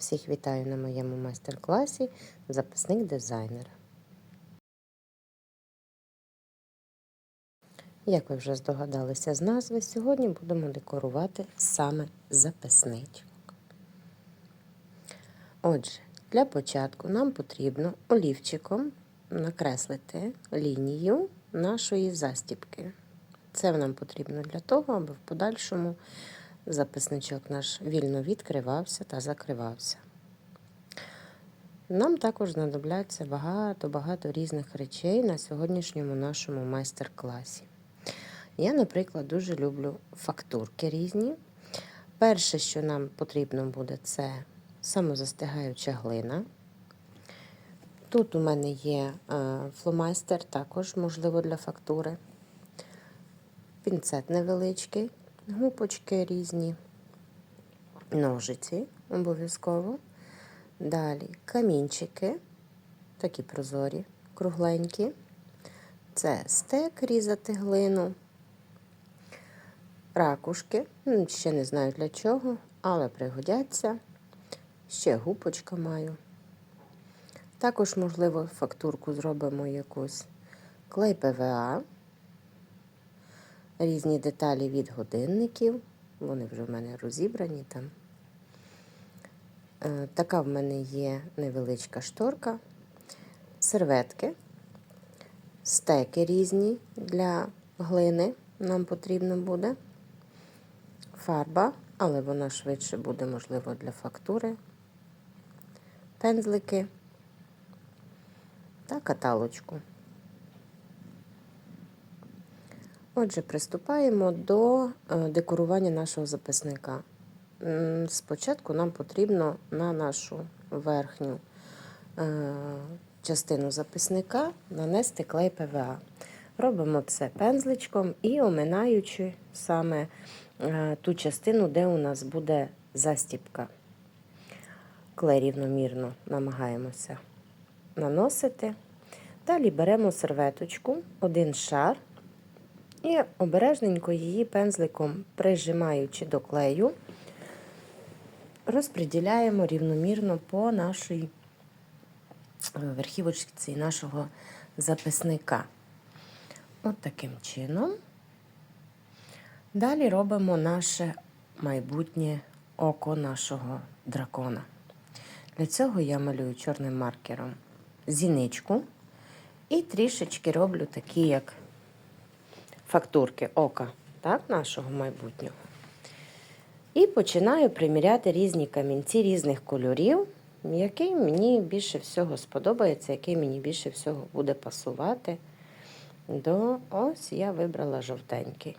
Всіх вітаю на моєму майстер-класі Записник дизайнера. Як ви вже здогадалися з назви, сьогодні будемо декорувати саме записничок. Отже, для початку нам потрібно олівчиком накреслити лінію нашої застібки. Це нам потрібно для того, аби в подальшому записничок наш вільно відкривався та закривався. Нам також знадобляться багато-багато різних речей на сьогоднішньому нашому майстер-класі. Я, наприклад, дуже люблю фактурки різні. Перше, що нам потрібно буде, це самозастигаюча глина. Тут у мене є фломайстер, також, можливо, для фактури. Пінцет невеличкий, гупочки різні, ножиці обов'язково. Далі камінчики, такі прозорі, кругленькі. Це стек різати глину, ракушки, ще не знаю для чого, але пригодяться. Ще гупочка маю. Також, можливо, фактурку зробимо якусь клей ПВА різні деталі від годинників. Вони вже в мене розібрані там. Е, така в мене є невеличка шторка, серветки, стеки різні для глини нам потрібно буде. Фарба, але вона швидше буде, можливо, для фактури, пензлики та каталочку. Отже, приступаємо до е, декорування нашого записника. Спочатку нам потрібно на нашу верхню е, частину записника нанести клей ПВА. Робимо це пензличком і оминаючи саме е, ту частину, де у нас буде застіпка. Клей рівномірно намагаємося наносити. Далі беремо серветочку, один шар. І обережненько її пензликом, прижимаючи до клею, розподіляємо рівномірно по нашій е, верхівочці нашого записника. От таким чином. Далі робимо наше майбутнє око нашого дракона. Для цього я малюю чорним маркером зіничку і трішечки роблю такі, як фактурки ока так, нашого майбутнього. І починаю приміряти різні камінці різних кольорів, який мені більше всього сподобається, який мені більше всього буде пасувати. До ось я вибрала жовтенький.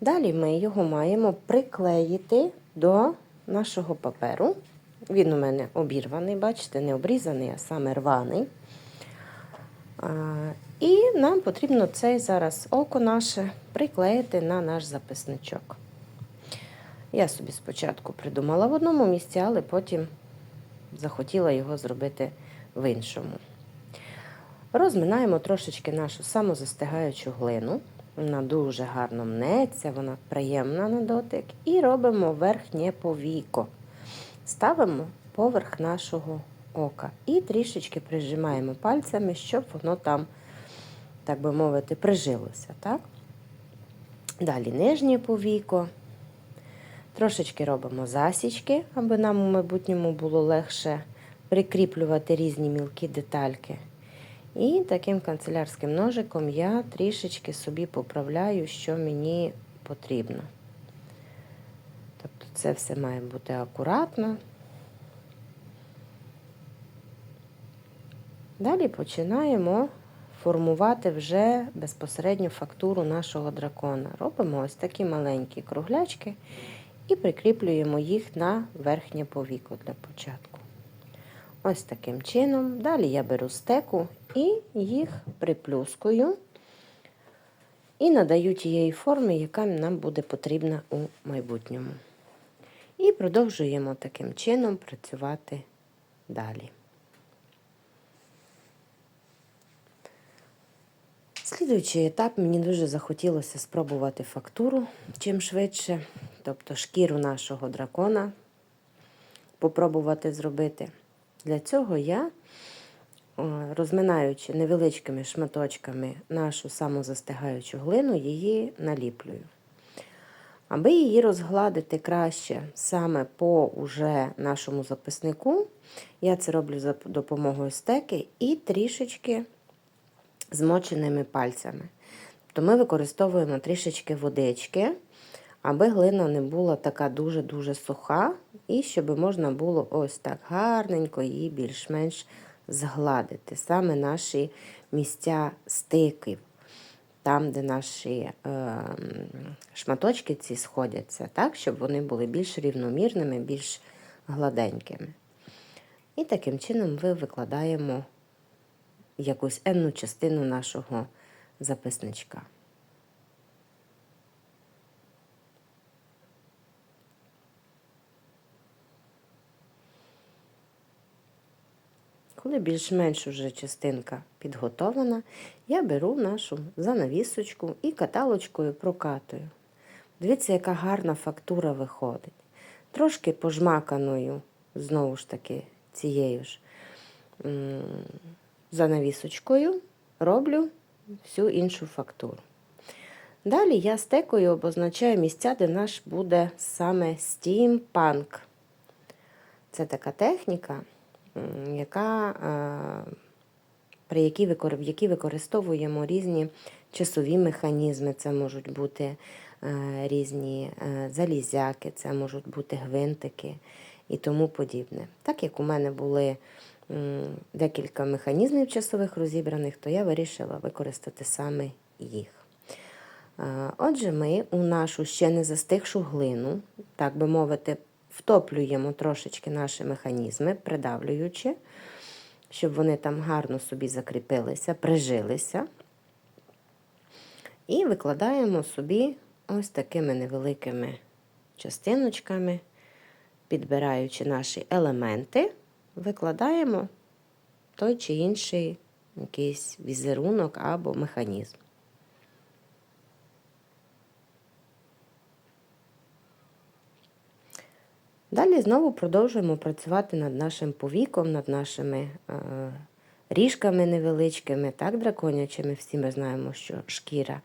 Далі ми його маємо приклеїти до нашого паперу. Він у мене обірваний, бачите, не обрізаний, а саме рваний. І нам потрібно цей зараз око наше приклеїти на наш записничок. Я собі спочатку придумала в одному місці, але потім захотіла його зробити в іншому. Розминаємо трошечки нашу самозастигаючу глину. Вона дуже гарно мнеться, вона приємна на дотик. І робимо верхнє повіко. Ставимо поверх нашого ока. І трішечки прижимаємо пальцями, щоб воно там, так би мовити, прижилося. так? Далі нижнє повіко. Трошечки робимо засічки, аби нам у майбутньому було легше прикріплювати різні мілкі детальки. І таким канцелярським ножиком я трішечки собі поправляю, що мені потрібно. Тобто це все має бути акуратно. Далі починаємо формувати вже безпосередньо фактуру нашого дракона. Робимо ось такі маленькі круглячки і прикріплюємо їх на верхнє повіко для початку. Ось таким чином. Далі я беру стеку і їх приплюскую і надаю тієї форми, яка нам буде потрібна у майбутньому. І продовжуємо таким чином працювати далі. Слідуючий етап мені дуже захотілося спробувати фактуру чим швидше, тобто шкіру нашого дракона попробувати зробити. Для цього я, розминаючи невеличкими шматочками нашу самозастигаючу глину, її наліплюю. Аби її розгладити краще саме по уже нашому записнику, я це роблю за допомогою стеки і трішечки змоченими пальцями. То ми використовуємо трішечки водички, аби глина не була така дуже-дуже суха, і щоб можна було ось так гарненько її більш-менш згладити. Саме наші місця стиків там, де наші е, шматочки ці сходяться, так, щоб вони були більш рівномірними, більш гладенькими. І таким чином ми викладаємо якусь енну частину нашого записничка. Коли більш-менш уже частинка підготовлена, я беру нашу занавісочку і каталочкою прокатую. Дивіться, яка гарна фактура виходить. Трошки пожмаканою, знову ж таки, цією ж занавісочкою роблю всю іншу фактуру. Далі я стекою обозначаю місця, де наш буде саме стімпанк. Це така техніка яка, е, при якій в якій використовуємо різні часові механізми. Це можуть бути е, різні е, залізяки, це можуть бути гвинтики і тому подібне. Так як у мене були декілька механізмів часових розібраних, то я вирішила використати саме їх. Отже, ми у нашу ще не застигшу глину, так би мовити, втоплюємо трошечки наші механізми, придавлюючи, щоб вони там гарно собі закріпилися, прижилися. І викладаємо собі ось такими невеликими частиночками, підбираючи наші елементи, викладаємо той чи інший якийсь візерунок або механізм. Далі знову продовжуємо працювати над нашим повіком, над нашими е, ріжками невеличкими, так, драконячими. Всі ми знаємо, що шкіра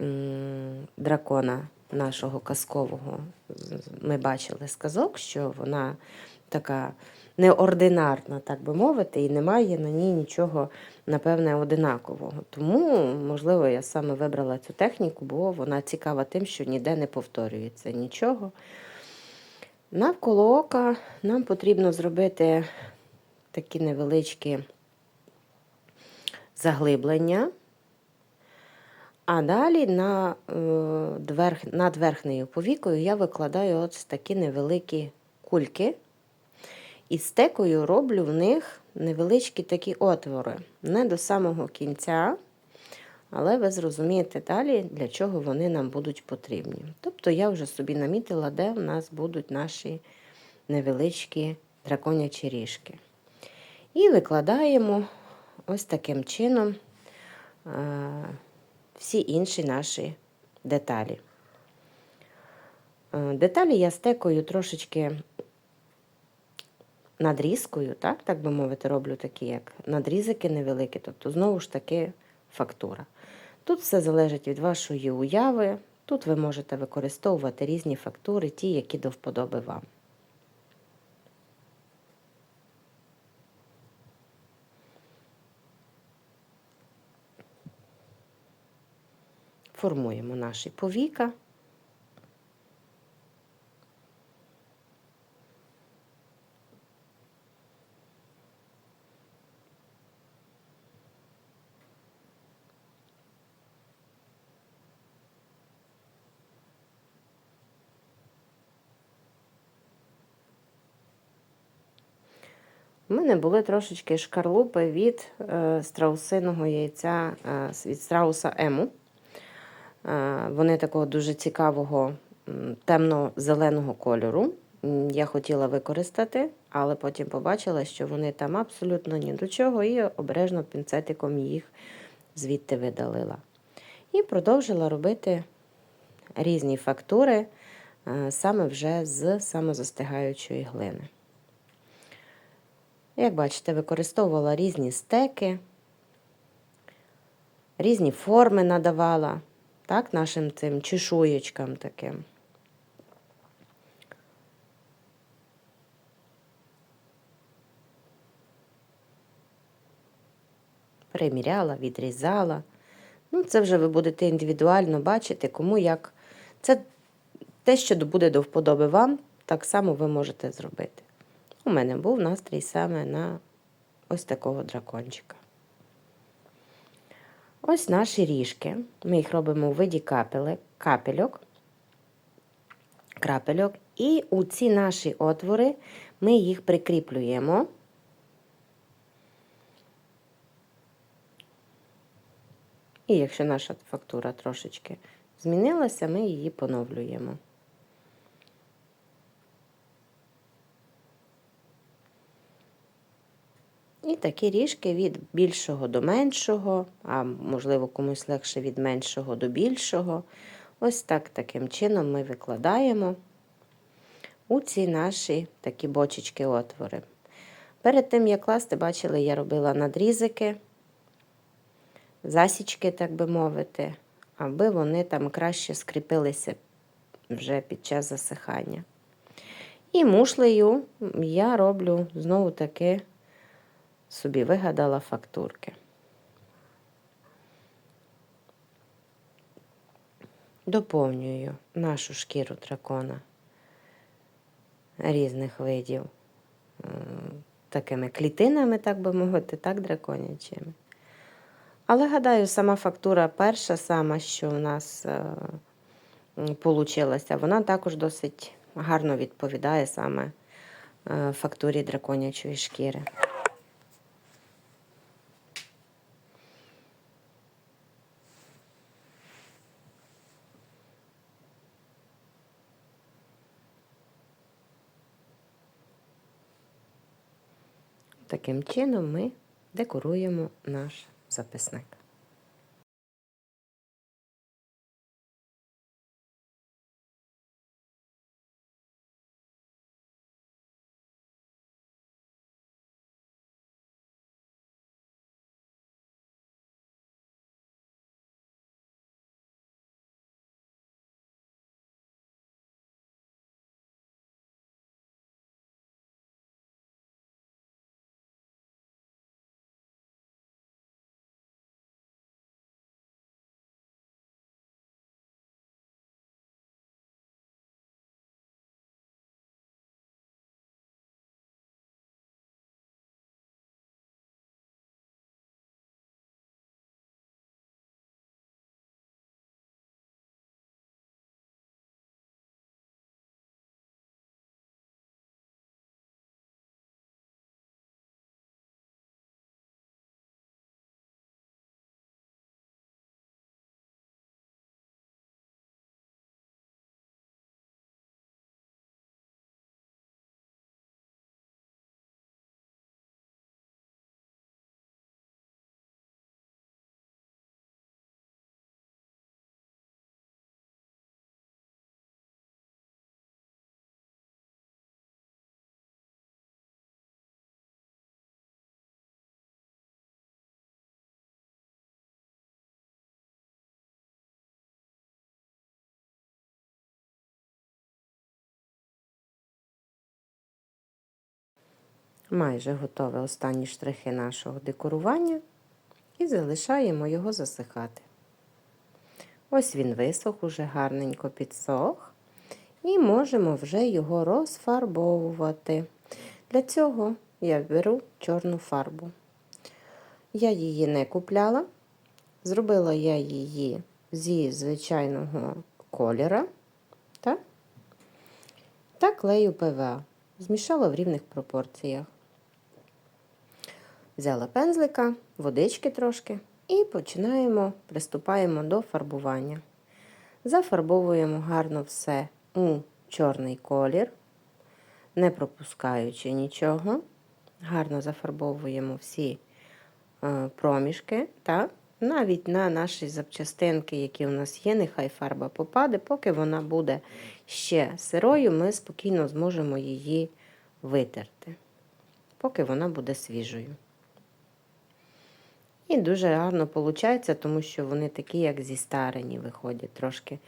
м, дракона нашого казкового, ми бачили сказок, що вона така неординарна, так би мовити, і немає на ній нічого, напевне, одинакового. Тому, можливо, я саме вибрала цю техніку, бо вона цікава тим, що ніде не повторюється нічого. Навколо ока нам потрібно зробити такі невеличкі заглиблення, а далі е, над верхньою повікою я викладаю ось такі невеликі кульки. І стекою роблю в них невеличкі такі отвори, не до самого кінця. Але ви зрозумієте далі, для чого вони нам будуть потрібні. Тобто я вже собі намітила, де в нас будуть наші невеличкі драконячі ріжки. І викладаємо ось таким чином всі інші наші деталі. Деталі я стекою трошечки надрізкою, так так би мовити, роблю такі, як надрізики невеликі, тобто, знову ж таки, фактура. Тут все залежить від вашої уяви. Тут ви можете використовувати різні фактури, ті, які до вподоби вам. Формуємо наші повіка. Мене були трошечки шкарлупи від е, страусиного яйця е, від страуса Ему. Е, вони такого дуже цікавого темно-зеленого кольору. Я хотіла використати, але потім побачила, що вони там абсолютно ні до чого, і обережно пінцетиком їх звідти видалила. І продовжила робити різні фактури саме вже з самозастигаючої глини. Як бачите, використовувала різні стеки, різні форми надавала, так, нашим цим чешуєчкам таким. Приміряла, відрізала. Ну, це вже ви будете індивідуально бачити, кому як. Це те, що буде до вподоби вам, так само ви можете зробити. У мене був настрій саме на ось такого дракончика. Ось наші ріжки. Ми їх робимо у виді капелек, капельок, крапельок. І у ці наші отвори ми їх прикріплюємо. І якщо наша фактура трошечки змінилася, ми її поновлюємо. І такі ріжки від більшого до меншого, а можливо, комусь легше від меншого до більшого. Ось так таким чином ми викладаємо у ці наші такі бочечки-отвори. Перед тим, як класти, бачили, я робила надрізики, засічки, так би мовити, аби вони там краще скріпилися вже під час засихання. І мушлею я роблю знову таки собі вигадала фактурки. Доповнюю нашу шкіру дракона різних видів такими клітинами, так би мовити, так, драконячими. Але, гадаю, сама фактура перша, сама, що у нас вийшла, вона також досить гарно відповідає саме е, фактурі драконячої шкіри. Таким чином ми декоруємо наш записник. Майже готове останні штрихи нашого декорування і залишаємо його засихати. Ось він висох, уже гарненько підсох, і можемо вже його розфарбовувати. Для цього я беру чорну фарбу. Я її не купляла, зробила я її зі звичайного кольора та, та клею ПВА. Змішала в рівних пропорціях. Взяла пензлика, водички трошки і починаємо, приступаємо до фарбування. Зафарбовуємо гарно все у чорний колір, не пропускаючи нічого. Гарно зафарбовуємо всі е, проміжки. так? Навіть на наші запчастинки, які у нас є, нехай фарба попаде, поки вона буде ще сирою, ми спокійно зможемо її витерти. поки вона буде свіжою. І дуже гарно виходить, тому що вони такі, як зі старені, виходять трошки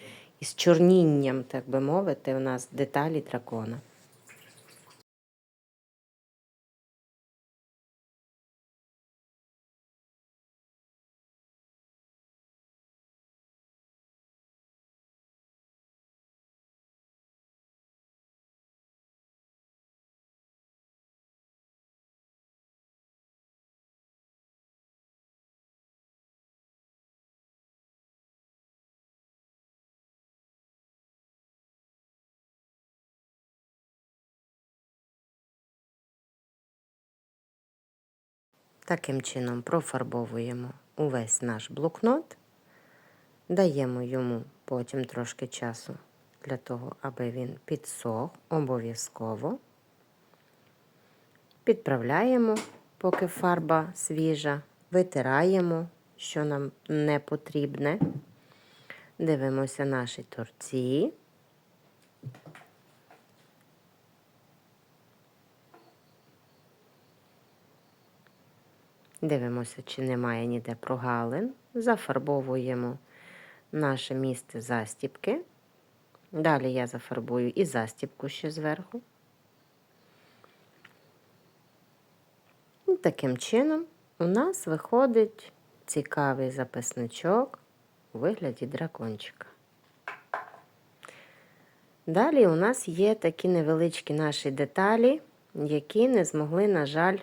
із чорнінням, так би мовити, у нас деталі дракона. Таким чином профарбовуємо увесь наш блокнот, даємо йому потім трошки часу для того, аби він підсох обов'язково. Підправляємо, поки фарба свіжа, витираємо, що нам не потрібне. Дивимося наші торці. Дивимося, чи немає ніде прогалин. Зафарбовуємо наше місце застіпки. Далі я зафарбую і застіпку ще зверху. І таким чином у нас виходить цікавий записничок у вигляді дракончика. Далі у нас є такі невеличкі наші деталі, які не змогли, на жаль,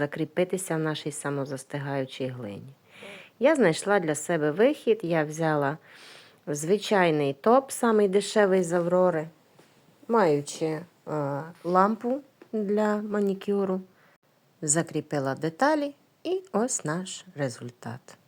закріпитися в нашій самозастигаючій глині. Я знайшла для себе вихід, я взяла звичайний топ, самий дешевий з Аврори, маючи е, лампу для манікюру, закріпила деталі, і ось наш результат.